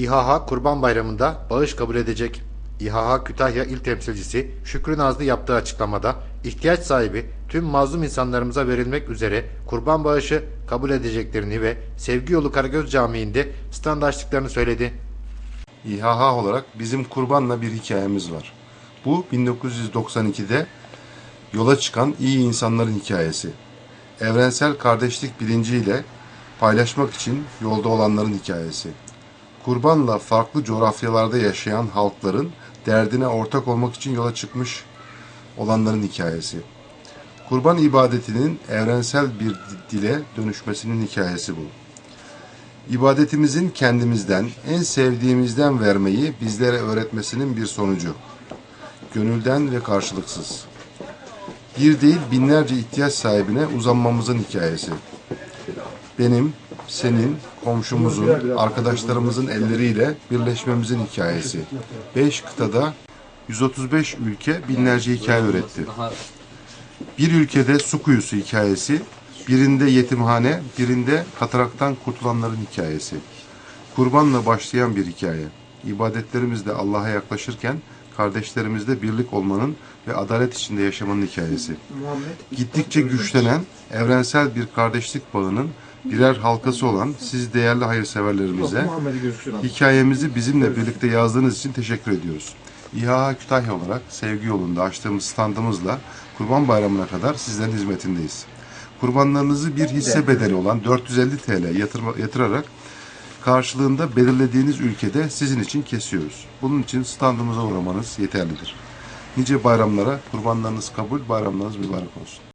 İHH Kurban Bayramı'nda bağış kabul edecek. İHH Kütahya İl Temsilcisi Şükrü Nazlı yaptığı açıklamada ihtiyaç sahibi tüm mazlum insanlarımıza verilmek üzere kurban bağışı kabul edeceklerini ve Sevgi Yolu Karagöz Camii'nde stand açtıklarını söyledi. İHH olarak bizim kurbanla bir hikayemiz var. Bu 1992'de yola çıkan iyi insanların hikayesi. Evrensel kardeşlik bilinciyle paylaşmak için yolda olanların hikayesi. Kurbanla farklı coğrafyalarda yaşayan halkların derdine ortak olmak için yola çıkmış olanların hikayesi. Kurban ibadetinin evrensel bir dile dönüşmesinin hikayesi bu. İbadetimizin kendimizden, en sevdiğimizden vermeyi bizlere öğretmesinin bir sonucu. Gönülden ve karşılıksız. Bir değil binlerce ihtiyaç sahibine uzanmamızın hikayesi. Benim, senin, komşumuzun, arkadaşlarımızın elleriyle birleşmemizin hikayesi. Beş kıtada 135 ülke binlerce hikaye öğretti. Bir ülkede su kuyusu hikayesi, birinde yetimhane, birinde kataraktan kurtulanların hikayesi. Kurbanla başlayan bir hikaye. İbadetlerimizde Allah'a yaklaşırken kardeşlerimizle birlik olmanın ve adalet içinde yaşamanın hikayesi. Gittikçe güçlenen evrensel bir kardeşlik bağının birer halkası olan siz değerli hayırseverlerimize hikayemizi bizimle birlikte yazdığınız için teşekkür ediyoruz. İHA Kütahya olarak sevgi yolunda açtığımız standımızla Kurban Bayramı'na kadar sizlerin hizmetindeyiz. Kurbanlarınızı bir hisse bedeli olan 450 TL yatırma, yatırarak karşılığında belirlediğiniz ülkede sizin için kesiyoruz. Bunun için standımıza uğramanız yeterlidir. Nice bayramlara kurbanlarınız kabul, bayramlarınız mübarek olsun.